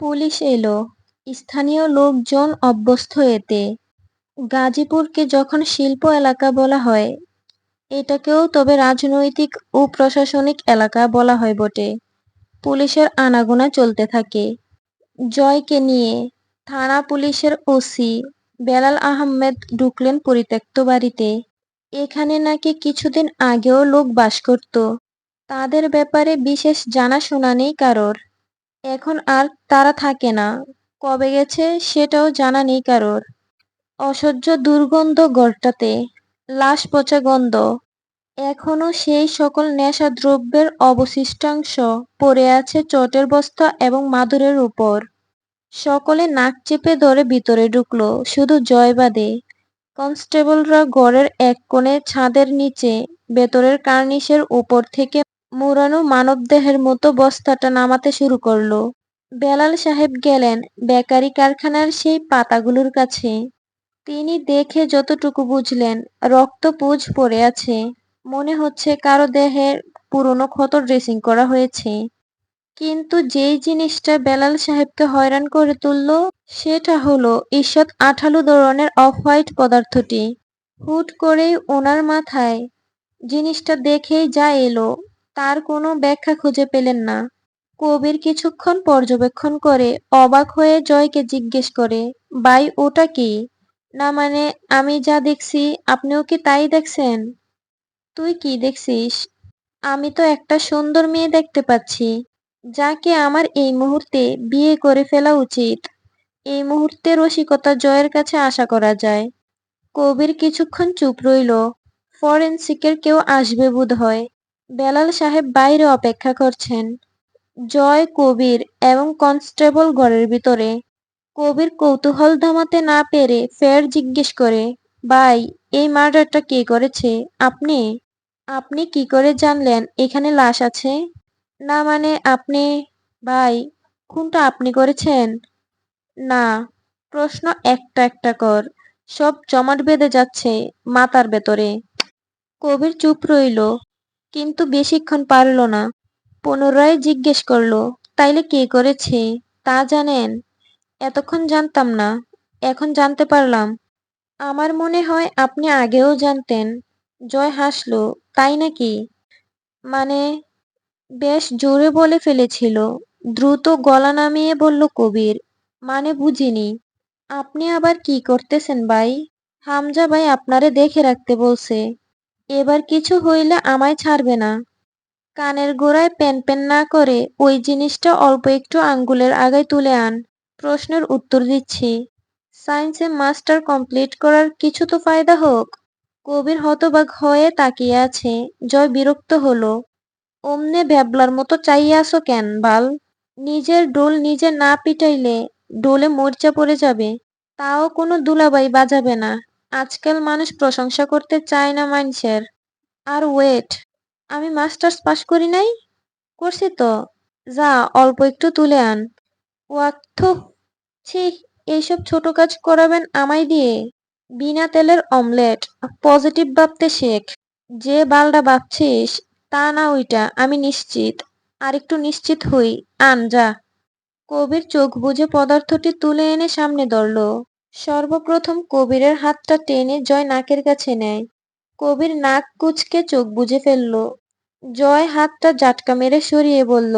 Police এলো। স্থানীয় লোকজন অভ্যস্ত এতে। গাজীপুরকে যখন শিল্প এলাকা বলা হয়, এটাকেও তবে রাজনৈতিক ও প্রশাসনিক এলাকা বলা হয় বটে। পুলিশের আনাগোনা চলতে থাকে। জয়কে নিয়ে থানা পুলিশের ওসি বেলাল আহমেদ ঢুকলেন পরিত্যক্ত বাড়িতে। এখানে নাকি কিছুদিন আগেও লোক বাস করত। তাদের ব্যাপারে বিশেষ জানাশোনা নেই কারোর। এখন আর তারা থাকে না। কবে গেছে সেটাও জানা নেই কারোর। অসহ্য দুর্গন্ধ গড়টাতে লাশ পচা গন্ধ। এখনও সেই সকল নেশা দ্রব্যের অবশিষ্টাংশ পড়ে আছে চটের বস্তা এবং মাদুরের উপর। সকলে নাক চেপে ধরে ভিতরে ঢুকলো, শুধু জয় বাদে। কনস্টেবলরা ঘরের এক কোণে ছাদের নিচে, ভেতরের কার্নিশের উপর থেকে মুড়ানো মানবদেহের মতো বস্তাটা নামাতে শুরু করল। বেলাল সাহেব গেলেন বেকারি কারখানার সেই পাতাগুলোর কাছে। তিনি দেখে যতটুকু বুঝলেন, রক্ত পুজ পড়ে আছে। মনে হচ্ছে কারও দেহের পুরনো ক্ষত ড্রেসিং করা হয়েছে। কিন্তু যেই জিনিসটা বেলাল সাহেবকে হয়রান করে তুলল, সেটা হলো ঈষৎ আঠালো ধরনের অফ হোয়াইট পদার্থটি। হুট করেই ওনার মাথায় জিনিসটা দেখেই যা এলো। তার কোনো ব্যাখ্যা খুঁজে পেলেন না। কবির কিছুক্ষণ পর্যবেক্ষণ করে অবাক হয়ে জয়কে জিজ্ঞেস করে, ভাই, ওটা কি? না মানে আমি যা দেখছি, আপনিও কি তাই দেখছেন? তুই কি দেখছিস? আমি তো একটা সুন্দর মেয়ে দেখতে পাচ্ছি। যাকে আমার এই মুহূর্তে বিয়ে করে ফেলা উচিত। এই মুহূর্তে রসিকতা জয়ের কাছে আশা করা যায়। কবির কিছুক্ষণ চুপ রইল। ফরেন্সিকের কেউ আসবে বোধ হয় বেলাল সাহেব বাইরে অপেক্ষা করছেন। জয়, কবির এবং কনস্টেবল ঘরের ভিতরে। কবির কৌতূহল থামাতে না পেরে ফের জিজ্ঞেস করে, ভাই, এই মার্ডারটা কে করেছে? আপনি? আপনি কি করে জানলেন এখানে লাশ আছে? না মানে আপনি, ভাই, খুনটা আপনি করেছেন? না, প্রশ্ন একটা একটা কর, সব জমাট বেঁধে যাচ্ছে মাথার ভেতরে। কবির চুপ রইল। কিন্তু বেশিক্ষণ পারল না। পুনরায় জিজ্ঞেস করল, তাইলে কে করেছে? তা জানেন? এতক্ষণ জানতাম না, এখন জানতে পারলাম। আমার মনে হয় আপনি আগেও জানতেন। জয় হাসলো, তাই নাকি? মানে বেশ জোরে বলে ফেলেছিল, দ্রুত গলা নামিয়ে বলল কবির মানে বুঝিনি। আপনি আবার কি করতেছেন ভাই? হামজা ভাই আপনারে দেখে রাখতে বলছে। এবার কিছু হইলে আমায় ছাড়বে না। কানের গোড়ায় প্যান প্যান না করে ওই জিনিসটা অল্প একটু আঙ্গুলের আগায় তুলে আন। প্রশ্নের উত্তর দিচ্ছি। সায়েন্সে মাস্টার কমপ্লিট করার কিছু তো ফায়দা হোক। কবির হতবাক হয়ে তাকিয়ে আছে, জয় বিরক্ত হলো। অমনে ভ্যাবলার মতো চাইয়া আসো কেন, বাল? নিজের ডোল নিজে না পিটাইলে ডোলে মরচা পড়ে যাবে, তাও কোনো দুলাবাই বাজাবে না। আজকাল মানুষ প্রশংসা করতে চায় না মানুষের। আর ওয়েট আমি মাস্টার্স পাশ করি নাই? করছি তো। যা, অল্প একটু তুলে আন। ওয়াক্থ ছি, এইসব ছোট কাজ করাবেন আমায় দিয়ে। বিনা তেলের অমলেট পজিটিভ ভাবতে শেখ। যে বালটা ভাবছিস, তা না ওইটা, আমি নিশ্চিত। আর একটু নিশ্চিত হই, আন, যা। কবির চোখ বুঝে পদার্থটি তুলে এনে সামনে ধরল। সর্বপ্রথম কবিরের হাতটা টেনে জয় নাকের কাছে নেয়। কবির নাক কুচকে চোখ বুঝে ফেলল। জয় হাতটা জাটকা মেরে সরিয়ে বলল,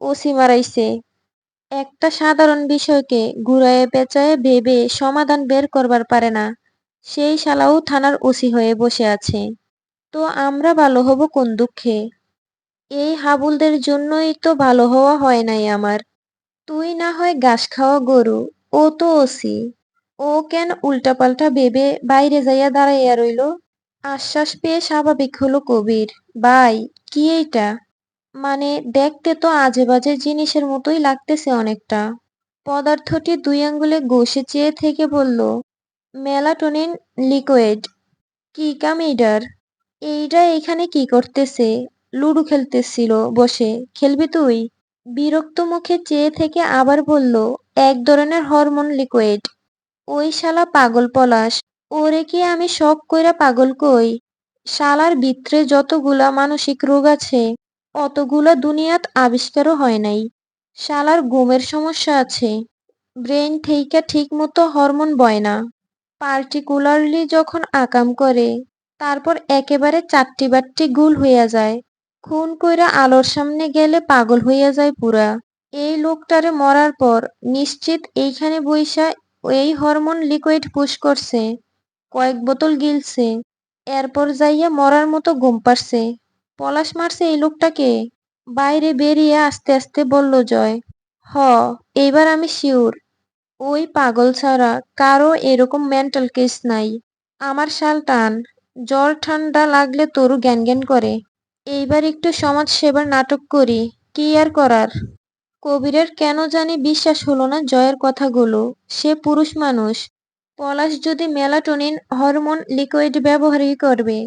ওসি মারাইছে। একটা সাধারণ বিষয়কে ঘুরায়ে পেঁচায়ে ভেবে সমাধান বের করবার পারে না। সেই শালাও থানার ওসি হয়ে বসে আছে। তো আমরা ভালো হব কোন দুঃখে? এই হাবুলদের জন্যই তো ভালো হওয়া হয় নাই আমার। তুই না হয় ঘাস খাওয়া গরু, ও তো ওসি। ও কেন উল্টাপাল্টা ভেবে বাইরে যাইয়া দাঁড়াইয়া রইল? আশ্বাস পেয়ে স্বাভাবিক হলো কবির। ভাই, কি এইটা? মানে দেখতে তো আজে বাজে জিনিসের মতোই লাগতেছে অনেকটা। পদার্থটি দুই আঙ্গুলে ঘষে চেয়ে থেকে বলল, মেলাটোনিন লিকুইড। কি কাম এইডার? এইটা এখানে কি করতেছে? লুডু খেলতেছিল বসে। খেলবি তুই? বিরক্ত মুখে চেয়ে থেকে আবার বলল, এক ধরনের হরমোন লিকুইড। ওই শালা পাগল পলাশ, ওরে কি আমি শখ কইরা পাগল কই? শালার ভিতরে যতগুলা মানসিক রোগ আছে, অতগুলা দুনিয়াত আবিষ্কারও হয় নাই। শালার ঘুমের সমস্যা আছে ব্রেন থেইকা ঠিক মতো হরমোন বয় না। পার্টিকুলারলি যখন আকাম করে, তারপর একেবারে চারটি বাট্টি গুল হইয়া যায়। খুন কইরা আলোর সামনে গেলে পাগল হইয়া যায় পুরা। এই লোকটারে মরার পর নিশ্চিত এইখানে বইসা এই হরমোন লিকুইড পুশ করছে, কয়েক বোতল গিলছে, এরপর যাইয়া মরার মতো ঘুম পারছে পলাশ মারছে এই লোকটাকে। বাইরে বেরিয়ে আস্তে আস্তে বলল, জয়, হ, এইবার আমি শিওর। ওই পাগল ছাড়া কারও এরকম মেন্টাল কেস নাই। আমার শাল টান, জ্বর ঠান্ডা লাগলে তরু জ্ঞান জ্ঞান করে। এইবার একটু সমাজ সেবার নাটক করি, কি আর করার? কবিরের কেন জানি বিশ্বাস হলো না জয়ের কথাগুলো। সে পুরুষ মানুষ। পলাশ যদি মেলাটোনিন হরমোন লিকুইড ব্যবহারই করবে,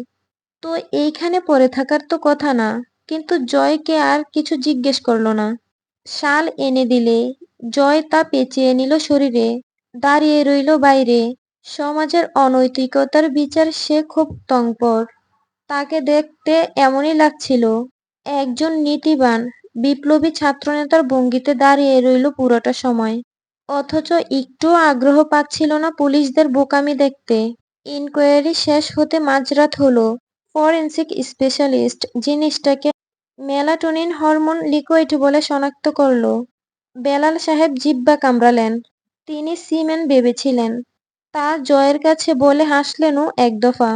তো এইখানে পড়ে থাকার তো কথা না, কিন্তু জয়কে আর কিছু জিজ্ঞেস করল না। শাল এনে দিলে, জয় তা পেঁচিয়ে নিল শরীরে, দাঁড়িয়ে রইল বাইরে। সমাজের অনৈতিকতার বিচার সে খুব তংপর তাকে দেখতে এমনই লাগছিল, একজন নীতিবান বিপ্লবী ছাত্রনেতার ভঙ্গিতে দাঁড়িয়ে রইল পুরোটা সময়। অথচ একটুও আগ্রহ পাচ্ছিল না পুলিশদের বোকামি দেখতে। ইনকোয়ারি শেষ হতে মাঝরাত হলো। ফরেন্সিক স্পেশালিস্ট জিনিসটাকে মেলাটোনিন হরমোন লিকুইড বলে শনাক্ত করল। বেলাল সাহেব জিব্বা কামড়ালেন। তিনি সিমেন ভেবেছিলেন। তা জয়ের কাছে বলে হাসলেনও এক দফা।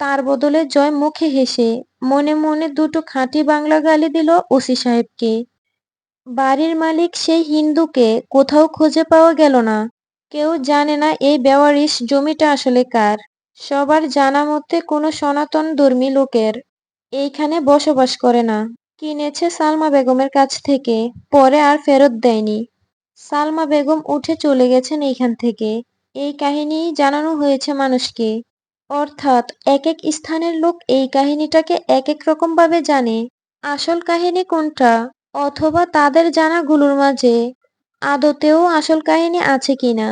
তার বদলে জয় মুখে হেসে মনে মনে দুটো খাঁটি বাংলা গালি দিল ওসি সাহেবকে। বাড়ির মালিক সেই হিন্দুকে কোথাও খুঁজে পাওয়া গেল না। কেউ জানে না এই বেওয়ারিশ জমিটা আসলে কার। সবার জানা মতে কোনো সনাতন ধর্মী লোকের এইখানে বসবাস করে না। কিনেছে সালমা বেগমের কাছ থেকে, পরে আর ফেরত দেয়নি। সালমা বেগম উঠে চলে গেছেন এইখান থেকে। এই কাহিনী জানানো হয়েছে মানুষকে। অর্থাৎ এক এক স্থানের লোক এই কাহিনীটাকে এক এক রকম ভাবে জানে। আসল কাহিনী কোনটা? অথবা তাদের জানাগুলোর মাঝে আদতেও আসল কাহিনী আছে কিনা?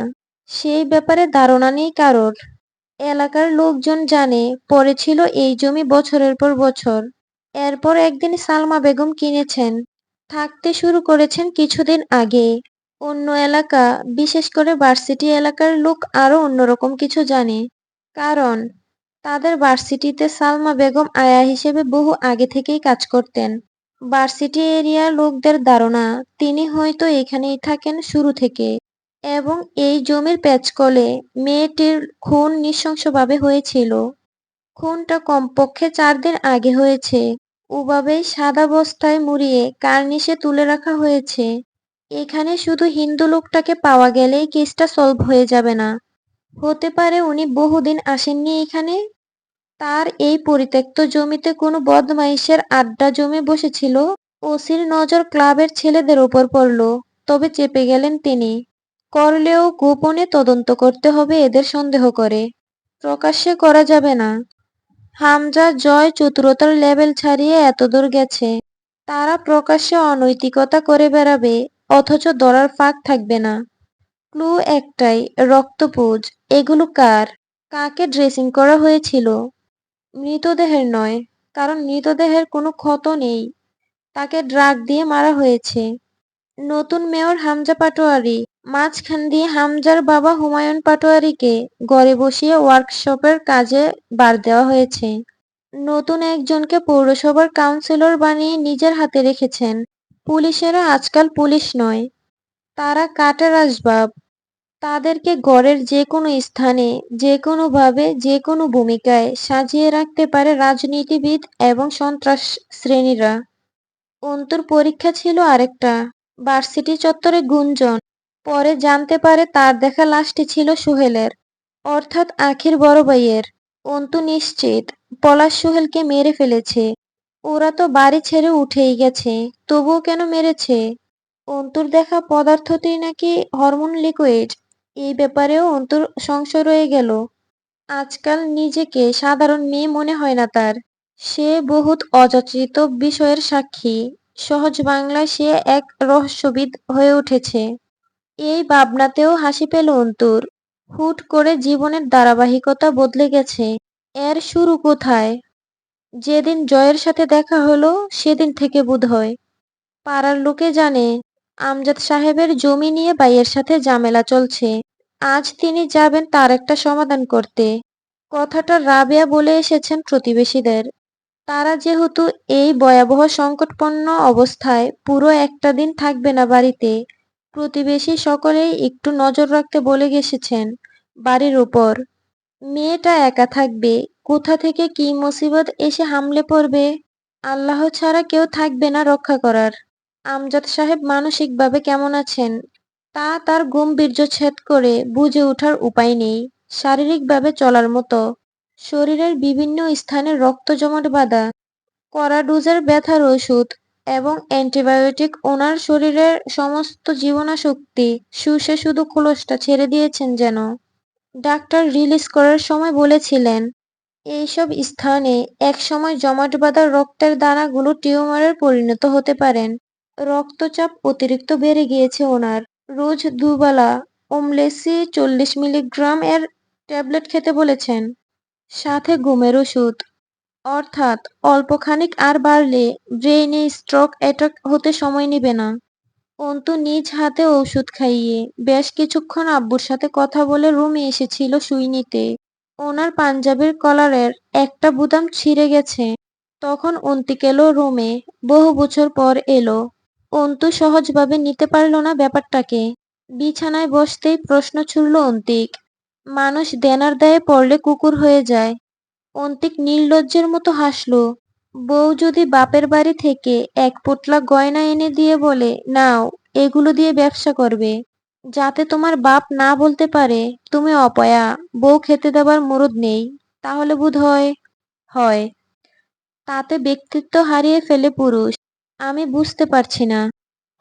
সেই ব্যাপারে ধারণা নেই কারোর। এলাকার লোকজন জানে, পরে ছিল এই জমি বছরের পর বছর। এরপর একদিন সালমা বেগম কিনেছেন। থাকতে শুরু করেছেন কিছুদিন আগে। অন্য এলাকা, বিশেষ করে ভার্সিটি এলাকার লোক আরও অন্যরকম কিছু জানে। কারণ, তাদের ভার্সিটিতে সালমা বেগম আয়া হিসেবে বহু আগে থেকেই কাজ করতেন। ভার্সিটি এরিয়ার লোকদের ধারণা, তিনি হয়তো এখানেই থাকেন শুরু থেকে। এবং এই জমির প্যাচকলে মেয়েটির খুন নৃশংসভাবে হয়েছিল। খুনটা কমপক্ষে চার দিন আগে হয়েছে। ওভাবেই সাদা বস্তায় মুড়িয়ে কার্নিশে তুলে রাখা হয়েছে। এখানে শুধু হিন্দু লোকটাকে পাওয়া গেলেই কেসটা সলভ হয়ে যাবে না। হতে পারে উনি বহুদিন আসেননি এখানে। তার এই পরিত্যক্ত জমিতে কোনো বদমাইশের আড্ডা জমে বসেছিল। ওসির নজর ক্লাবের ছেলেদের ওপর পড়ল, তবে চেপে গেলেন তিনি। করলেও গোপনে তদন্ত করতে হবে এদের সন্দেহ করে। প্রকাশ্যে করা যাবে না। হামজা জয় চতুরতার লেভেল ছাড়িয়ে এতদূর গেছে। তারা প্রকাশ্যে অনৈতিকতা করে বেড়াবে, অথচ দরার ফাঁক থাকবে না। ক্লু একটাই রক্তপুজ এগুলো কার? কাকে ড্রেসিং করা হয়েছিল? মৃতদেহের নয়, কারণ মৃতদেহের কোনো ক্ষত নেই। তাকে ড্রাগ দিয়ে মারা হয়েছে। নতুন মেয়র হামজা পাটোয়ারি, মাঝখান দিয়ে হামজার বাবা হুমায়ুন পাটোয়ারিকে ঘরে বসিয়ে ওয়ার্কশপের কাজে বার দেওয়া হয়েছে। নতুন একজনকে পৌরসভার কাউন্সিলর বানিয়ে নিজের হাতে রেখেছেন। পুলিশেরা আজকাল পুলিশ নয়, তারা কাটার আসবাব তাদেরকে ঘরের যে কোনো স্থানে, যে কোনোভাবে যে কোনো ভূমিকায় সাজিয়ে রাখতে পারে রাজনীতিবিদ এবং সন্ত্রাস শ্রেণীরা। অন্তর পরীক্ষা ছিল আরেকটা ভার্সিটি চত্বরে গুঞ্জন। পরে জানতে পারে তার দেখা লাশটি ছিল সোহেলের, অর্থাৎ আখির বড় ভাইয়ের। অন্তু নিশ্চিত, পলাশ সোহেলকে মেরে ফেলেছে। ওরা তো বাড়ি ছেড়ে উঠেই গেছে, তবুও কেন মেরেছে? অন্তুর দেখা পদার্থটি নাকি হরমোন লিকুইড এই ব্যাপারেও অন্তর সংশয় রয়ে গেল। আজকাল নিজেকে সাধারণ মেয়ে মনে হয় না তার। সে বহুত অযাচিত বিষয়ের সাক্ষী। সহজ বাংলায় সে এক রহস্যবিদ হয়ে উঠেছে। এই ভাবনাতেও হাসি পেল অন্তুর। হুট করে জীবনের ধারাবাহিকতা বদলে গেছে। এর শুরু কোথায়? যেদিন জয়ের সাথে দেখা হলো, সেদিন থেকে বোধ হয় পাড়ার লোকে জানে আমজাদ সাহেবের জমি নিয়ে ভাইয়ের সাথে ঝামেলা চলছে। আজ তিনি যাবেন তার একটা সমাধান করতে। কথাটা রাবেয়া বলে এসেছেন প্রতিবেশীদের। তারা যেহেতু এই ভয়াবহ সংকটপন্ন অবস্থায় পুরো একটা দিন থাকবে না বাড়িতে, প্রতিবেশী সকলেই একটু নজর রাখতে বলে গেছেন বাড়ির উপর। মেয়েটা একা থাকবে, কোথা থেকে কি মুসিবত এসে হামলে পড়বে? আল্লাহ ছাড়া কেউ থাকবে না রক্ষা করার। আমজাদ সাহেব মানসিকভাবে কেমন আছেন? তা তার গম্ভীর্য ছেদ করে বুঝে ওঠার উপায় নেই, শারীরিকভাবে চলার মতো। শরীরের বিভিন্ন স্থানে রক্ত জমাট বাঁধা, কড়া ডোজের ব্যথার ওষুধ এবং অ্যান্টিবায়োটিক ওনার শরীরের সমস্ত জীবনাশক্তি শুষে শুধু খোলসটা ছেড়ে দিয়েছেন যেন। ডাক্তার রিলিজ করার সময় বলেছিলেন, এইসব স্থানে একসময় জমাট বাঁধা রক্তের দানাগুলো টিউমারের পরিণত হতে পারেন। রক্তচাপ অতিরিক্ত বেড়ে গিয়েছে ওনার। রোজ দুবেলা ওমলেসি চল্লিশ মিলিগ্রাম এর ট্যাবলেট খেতে বলেছেন। সাথে ঘুমের ওষুধ। অর্থাৎ অল্পখানিক আর বাড়লে ব্রেইনে স্ট্রোক, অ্যাটাক হতে সময় নেবে না। অন্তু নিজ হাতে ওষুধ খাইয়ে বেশ কিছুক্ষণ আব্বুর সাথে কথা বলে রুমে এসেছিল সুই নিতে। ওনার পাঞ্জাবির কলারের একটা বুদাম ছিঁড়ে গেছে। তখন অন্তিক এলো রুমে বহু বছর পর এলো। অন্তু সহজভাবে নিতে পারল না ব্যাপারটাকে। বিছানায় বসতেই প্রশ্ন ছুড়ল অন্তিক। মানুষ দেনার দায়ে পড়লে কুকুর হয়ে যায়। অন্তিক নির্লজ্জের মতো হাসল। বউ যদি বাপের বাড়ি থেকে এক পোটলা গয়না এনে দিয়ে বলে, নাও, এগুলো দিয়ে ব্যবসা করবে। যাতে তোমার বাপ না বলতে পারে, তুমি অপয়া, বউ খেতে দেবার মুরদ নেই, তাহলে বোধ হয় হয়। তাতে ব্যক্তিত্ব হারিয়ে ফেলে পুরুষ। আমি বুঝতে পারছি না।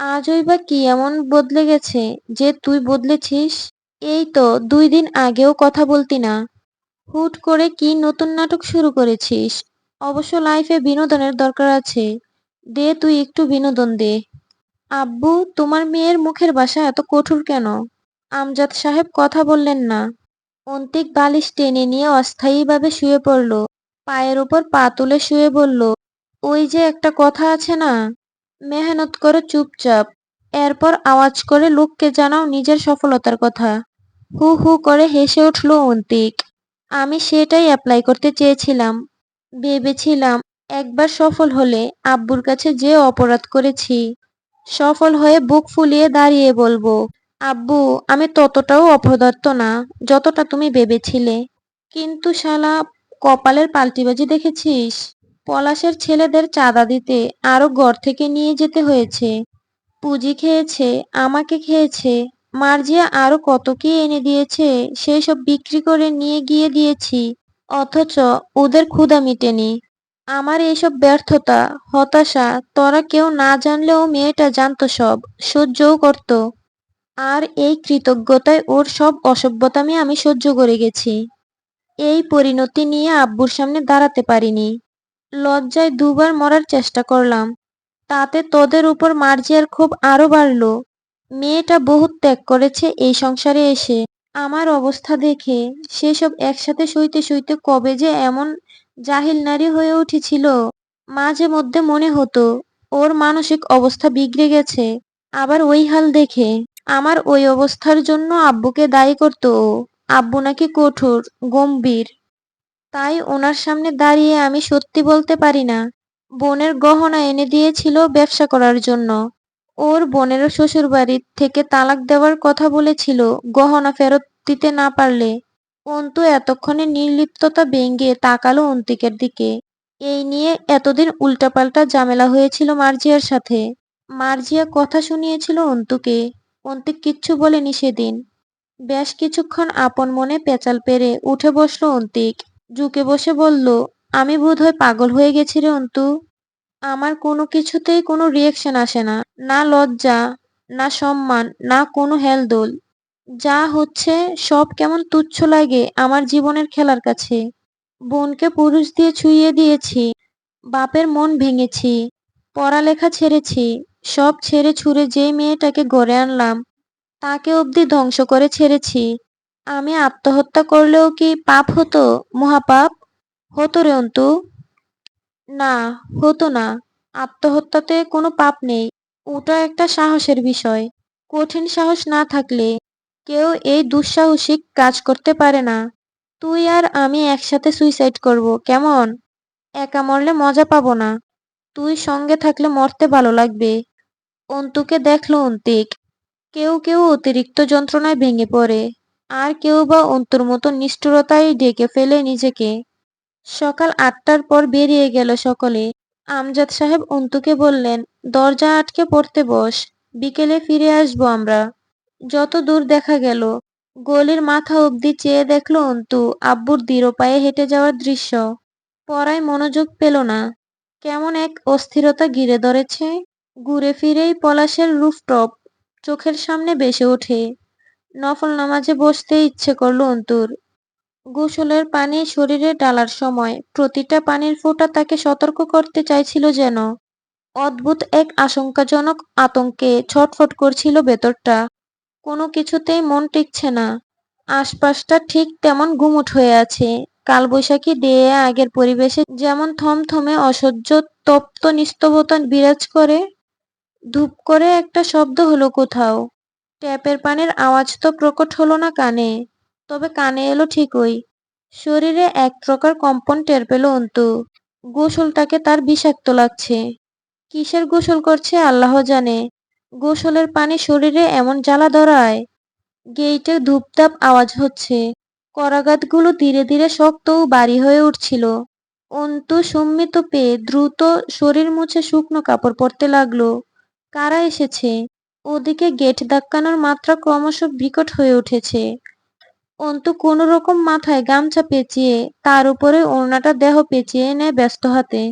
আজই বা কি এমন বদলে গেছে যে তুই বদলেছিস? এই তো দুই দিন আগেও কথা বলতি না। হুট করে কি নতুন নাটক শুরু করেছিস? অবশ্য লাইফে বিনোদনের দরকার আছে। দে তুই একটু বিনোদন দে। আব্বু, তোমার মেয়ের মুখের বাসা এত কঠোর কেন? আমজাদ সাহেব কথা বললেন না। অন্তিক বালিশ টেনে নিয়ে অস্থায়ীভাবে শুয়ে পড়ল। পায়ের ওপর পা তুলে শুয়ে বলল ওই যে একটা কথা আছে না, মেহনত করো চুপচাপ, এরপর আওয়াজ করে লোককে জানাও নিজের সফলতার কথা। হু হু করে হেসে উঠল অন্তিক। আমি সেটাই অ্যাপ্লাই করতে চেয়েছিলাম। ভেবেছিলাম একবার সফল হলে আব্বুর কাছে যে অপরাধ করেছি, সফল হয়ে বুক ফুলিয়ে দাঁড়িয়ে বলব, আব্বু, আমি ততটাও অপদার্থ না, যতটা তুমি ভেবেছিলে। কিন্তু শালা, কপালের পাল্টিবাজি দেখেছিস? পলাশের ছেলেদের চাঁদা দিতে আরও ঘর থেকে নিয়ে যেতে হয়েছে। পুঁজি খেয়েছে, আমাকে খেয়েছে, মার্জিয়া আরও কত কি এনে দিয়েছে সেই সব বিক্রি করে নিয়ে গিয়ে দিয়েছি। অথচ ওদের ক্ষুধা মিটেনি। আমার এইসব ব্যর্থতা, হতাশা, তোরা কেউ না জানলেও মেয়েটা জানতো সব, সহ্যও করত। আর এই কৃতজ্ঞতায় ওর সব অসভ্যতামি আমি সহ্য করে গেছি। এই পরিণতি নিয়ে আব্বুর সামনে দাঁড়াতে পারিনি। লজ্জায় দুবার মরার চেষ্টা করলাম। তাতে তোদের উপর মার্জিয়ার খুব আরও বাড়ল। মেয়েটা বহুত ত্যাগ করেছে এই সংসারে এসে। আমার অবস্থা দেখে সেসব একসাথে সইতে সইতে কবে যে এমন জাহিল নারী হয়ে উঠেছিল, মাঝে মধ্যে মনে হতো ওর মানসিক অবস্থা বিগড়ে গেছে। আবার ওই হাল দেখে আমার ওই অবস্থার জন্য আব্বুকে দায়ী করতো আব্বু নাকি কঠোর, গম্ভীর। তাই ওনার সামনে দাঁড়িয়ে আমি সত্যি বলতে পারি না। বোনের গহনা এনে দিয়েছিল ব্যবসা করার জন্য। ওর বোনেরও শ্বশুর বাড়ির থেকে তালাক দেওয়ার কথা বলেছিল, গহনা ফেরত দিতে না পারলে। অন্তু এতক্ষণে নির্লিপ্ততা ভেঙে তাকালো অন্তিকের দিকে। এই নিয়ে এতদিন উল্টাপাল্টা ঝামেলা হয়েছিল মার্জিয়ার সাথে। মার্জিয়া কথা শুনিয়েছিল অন্তুকে। অন্তিক কিচ্ছু বলেনি সেদিন। বেশ কিছুক্ষণ আপন মনে পেঁচাল পেরে উঠে বসল অন্তিক। ঝুঁকে বসে বলল, আমি বোধহয় পাগল হয়ে গেছি রে অন্তু। আমার কোনো কিছুতেই কোনো রিয়েকশন আসে না। না লজ্জা, না সম্মান, না কোনো হেলদোল। যা হচ্ছে সব কেমন তুচ্ছ লাগে আমার জীবনের খেলার কাছে। বোনকে পুরুষ দিয়ে ছুঁয়ে দিয়েছি, বাপের মন ভেঙেছি, পড়ালেখা ছেড়েছি, সব ছেড়ে ছুড়ে যেই মেয়েটাকে গড়ে আনলাম, তাকে অবধি ধ্বংস করে ছেড়েছি। আমি আত্মহত্যা করলেও কি পাপ হতো? মহাপাপ? হতো রে অন্তু। না, হতো না। আত্মহত্যাতে কোনো পাপ নেই। ওটা একটা সাহসের বিষয়। কঠিন সাহস না থাকলে কেউ এই দুঃসাহসিক কাজ করতে পারে না। তুই আর আমি একসাথে সুইসাইড করব, কেমন? একা মরলে মজা পাবো না। তুই সঙ্গে থাকলে মরতে ভালো লাগবে। অন্তুকে দেখল অন্তিক। কেউ কেউ অতিরিক্ত যন্ত্রণায় ভেঙে পড়ে। আর কেউ বা অন্তর মতো নিষ্ঠুরতায় ঢেকে ফেলে নিজেকে। সকাল আটটার পর বেরিয়ে গেল সকলে। আমজাদ সাহেব অন্তুকে বললেন, দরজা আটকে পড়তে বস, বিকেলে ফিরে আসব আমরা। যত দূর দেখা গেল, গলির মাথা অবধি চেয়ে দেখল অন্তু আব্বুর দৃঢ় পায়ে হেঁটে যাওয়ার দৃশ্য। পড়ায় মনোযোগ পেল না। কেমন এক অস্থিরতা ঘিরে ধরেছে। ঘুরে ফিরেই পলাশের রুফটপ চোখের সামনে বেসে ওঠে। নফল নামাজে বসতে ইচ্ছে করল অন্তুর। গোসলের পানি শরীরে ডালার সময় প্রতিটা পানির ফোঁটা তাকে সতর্ক করতে চাইছিল যেন। অদ্ভুত এক আশঙ্কাজনক আতঙ্কে ছটফট করছিল ভেতরটা। কোনো কিছুতেই মন টিকছে না। আশপাশটা ঠিক তেমন গুমুট হয়ে আছে। কালবৈশাখী দিয়ে আগের পরিবেশে যেমন থমথমে অসহ্য, তপ্ত নিস্তবতা বিরাজ করে, ধূপ করে একটা শব্দ হলো কোথাও। ট্যাপের পানির আওয়াজ তো প্রকট হলো না কানে, তবে কানে এলো ঠিকই। শরীরে এক প্রকার কম্পন টের পেল অন্তু। গোসলটাকে তার বিষাক্ত লাগছে। কিসের গোসল করছে আল্লাহ জানে। গোসলের পানি শরীরে এমন জ্বালা ধরায়। গেইটে ধূপধাপ আওয়াজ হচ্ছে। করাঘাতগুলো ধীরে ধীরে শক্ত ও বাড়ি হয়ে উঠছিল। অন্তু সম্মিত পেয়ে দ্রুত শরীর মুছে শুকনো কাপড় পরতে লাগল। কারা এসেছে? ওদিকে গেট দাক্কানোর মাত্রা ক্রমশ বিকট হয়ে উঠেছে। অন্তু কোনো রকম মাথায় গামছা পেঁচিয়ে তার উপরে ওড়নাটা দেহ পেঁচিয়ে নেয় ব্যস্ত হাতে